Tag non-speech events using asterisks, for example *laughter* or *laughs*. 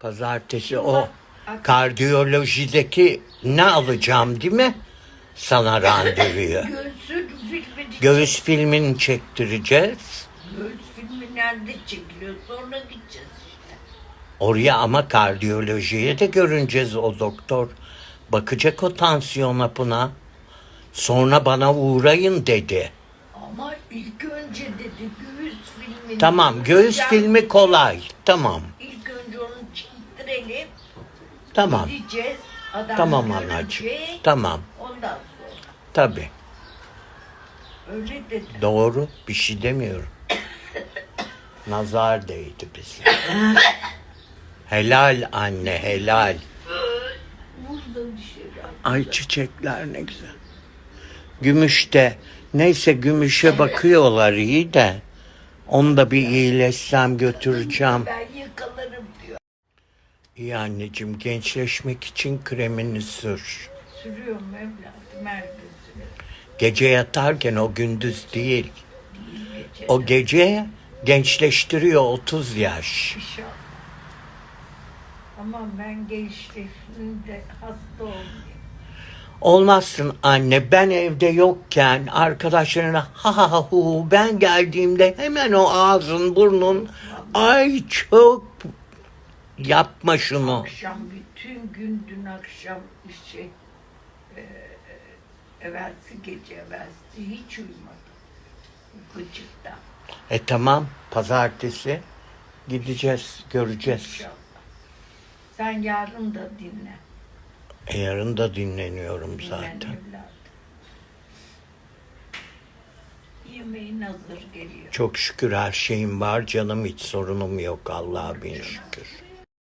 Pazartesi o kardiyolojideki ne alacağım değil mi? Sana randevuyu. *laughs* Göğüs filmini çektireceğiz. Göğüs filmi nerede çekiliyor? Sonra gideceğiz işte. Oraya ama kardiyolojiye de görüneceğiz o doktor. Bakacak o tansiyon hapına. Sonra bana uğrayın dedi. Ama ilk önce dedi göğüs filmini. Tamam göğüs filmi kolay. Tamam. Çektirelim. Tamam. Gideceğiz. Adam Tamam görecek, anacığım. Tamam. Ondan sonra. Tabii. Öyle dedi. Doğru. Bir şey demiyorum. *coughs* Nazar değdi bize. *coughs* helal anne helal. *coughs* Burada bir şey var. Ay çiçekler ne güzel. Gümüşte. Neyse gümüşe bakıyorlar iyi de. Onu da bir iyileşsem götüreceğim. Ben yakalarım. İyi anneciğim gençleşmek için kremini sür. Sürüyorum evladım her gün sürüyorum. Gece yatarken o gündüz değil. Değil gece. O gece gençleştiriyor 30 yaş. İnşallah. Ama ben gençliğimde hasta olmayayım. Olmazsın anne ben evde yokken arkadaşlarına ha ha ha hu ben geldiğimde hemen o ağzın burnun ay çok yapma şunu. Akşam bütün gün dün akşam şey e, evvelsi gece evvelsi hiç uyumadım. Gıcıkta E tamam pazartesi gideceğiz göreceğiz. inşallah. Sen yarın da dinle. E, yarın da dinleniyorum Dinlen zaten. evladım. Yemeğin hazır geliyor. Çok şükür her şeyim var canım hiç sorunum yok Allah'a bin şükür.